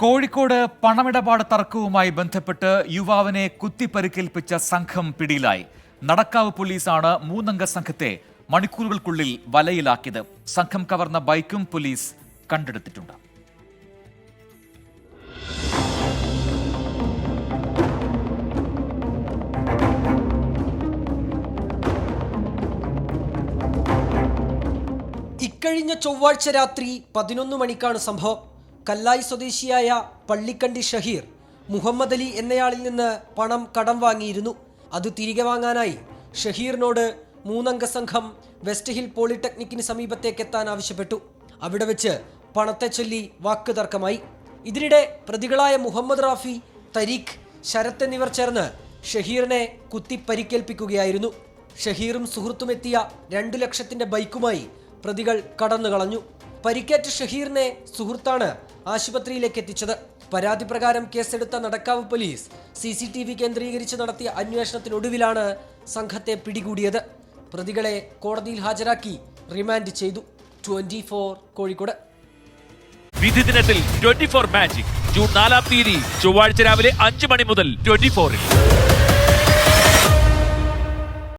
കോഴിക്കോട് പണമിടപാട് തർക്കവുമായി ബന്ധപ്പെട്ട് യുവാവിനെ കുത്തിപ്പരിക്കേൽപ്പിച്ച സംഘം പിടിയിലായി. നടക്കാവ് പോലീസാണ് മൂന്നംഗ സംഘത്തെ മണിക്കൂറുകൾക്കുള്ളിൽ വലയിലാക്കിയത്. സംഘം കവർന്ന ബൈക്കും പോലീസ് കണ്ടെടുത്തിട്ടുണ്ട്. ഇക്കഴിഞ്ഞ ചൊവ്വാഴ്ച രാത്രി പതിനൊന്ന് മണിക്കാണ് സംഭവം. കല്ലായി സ്വദേശിയായ പള്ളിക്കണ്ടി ഷഹീർ മുഹമ്മദ് അലി എന്നയാളിൽ നിന്ന് പണം കടം വാങ്ങിയിരുന്നു. അത് തിരികെ വാങ്ങാനായി ഷഹീറിനോട് മൂന്നംഗ സംഘം വെസ്റ്റ് ഹിൽ പോളിടെക്നിക്കിന് സമീപത്തേക്ക് എത്താൻ ആവശ്യപ്പെട്ടു. അവിടെ വെച്ച് പണത്തെ ചൊല്ലി വാക്ക് തർക്കമായി. ഇതിനിടെ പ്രതികളായ മുഹമ്മദ് റാഫി തരീഖ് ശരത് എന്നിവർ ചേർന്ന് ഷഹീറിനെ കുത്തി പരിക്കേൽപ്പിക്കുകയായിരുന്നു ഷഹീറും സുഹൃത്തും എത്തിയ രണ്ടു ലക്ഷത്തിന്റെ ബൈക്കുമായി പ്രതികൾ കടന്നു കളഞ്ഞു പരിക്കേറ്റ ഷഹീറിനെ സുഹൃത്താണ് ആശുപത്രിയിലേക്ക് എത്തിച്ചത്. പരാതി പ്രകാരം കേസെടുത്ത Nadakkavu police C C T V കേന്ദ്രീകരിച്ച് നടത്തിയ അന്വേഷണത്തിനൊടുവിലാണ് സംഘത്തെ പിടികൂടിയത്. പ്രതികളെ കോടതിയിൽ ഹാജരാക്കി റിമാൻഡ് ചെയ്തു. Twenty four Kozhikode. വിധി ദിനത്തിൽ ട്വന്റി ഫോർ മാജിക്. ജൂൺ നാലാം തീയതി ചൊവ്വാഴ്ച രാവിലെ അഞ്ച് മണി മുതൽ ട്വന്റി ഫോറിൽ.